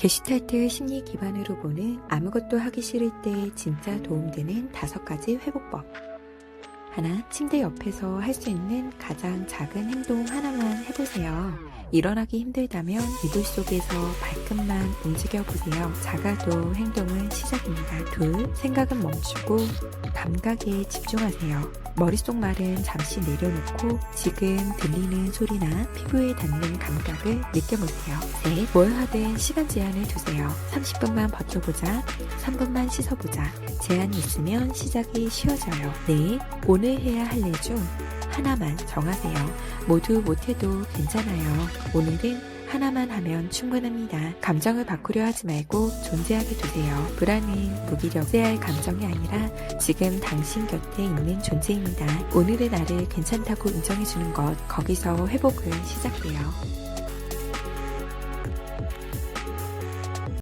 게슈탈트 심리 기반으로 보는 아무것도 하기 싫을 때 진짜 도움되는 다섯 가지 회복법. 하나, 침대 옆에서 할 수 있는 가장 작은 행동 하나만 해보세요. 일어나기 힘들다면 이불 속에서 발끝만 움직여 보세요. 작아도 행동은 시작입니다. 둘, 생각은 멈추고 감각에 집중하세요. 머릿속 말은 잠시 내려놓고 지금 들리는 소리나 피부에 닿는 감각을 느껴보세요. 셋, 뭘 하든 시간 제한을 두세요. 30분만 버텨보자. 3분만 씻어보자. 제한이 있으면 시작이 쉬워져요. 네, 오늘 해야 할 일 중 하나만 정하세요. 모두 못해도 괜찮아요. 오늘은 하나만 하면 충분합니다. 감정을 바꾸려 하지 말고 존재하게 두세요. 불안은 무기력해야 할 감정이 아니라 지금 당신 곁에 있는 존재입니다. 오늘의 나를 괜찮다고 인정해주는 것, 거기서 회복은 시작돼요.